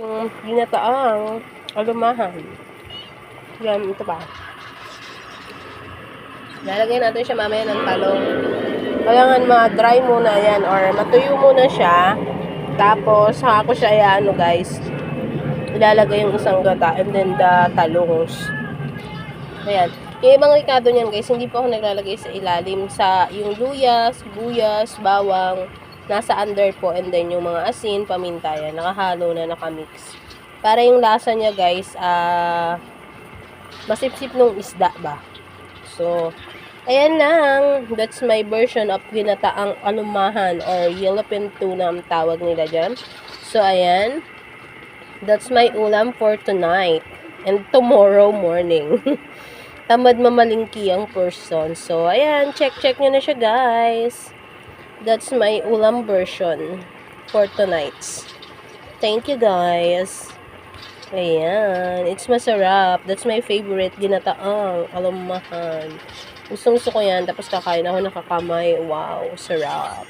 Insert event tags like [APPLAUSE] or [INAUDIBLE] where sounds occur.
Yung ginataang alumahan. Yan, ito pa. Lalagyan natin siya mamaya ng talong. Kailangan ma-dry muna yan or matuyo muna siya. Tapos, saka ko siya ano guys. Ilalagay yung isang gata and then the talongs. Ayan. Yung ibang ricado niyan guys, hindi po ako naglalagay sa ilalim. Sa yung luya, sibuyas, bawang, nasa under po. And then yung mga asin, paminta yan. Nakahalo na, nakamix. Para yung lasa niya guys, ah, masipsip nung isda ba. So, ayan lang. That's my version of ginataang alumahan or yellowfin tuna ang tawag nila dyan. So, ayan. That's my ulam for tonight. And tomorrow morning. [LAUGHS] Tamad mamalingki ang person. So, ayan. Check-check nyo na siya, guys. That's my ulam version for tonight. Thank you, guys. Ayan. It's masarap. That's my favorite. Ginataang alumahan. Gustong gusto ko yan. Tapos kakain ako nakakamay. Wow. Sarap.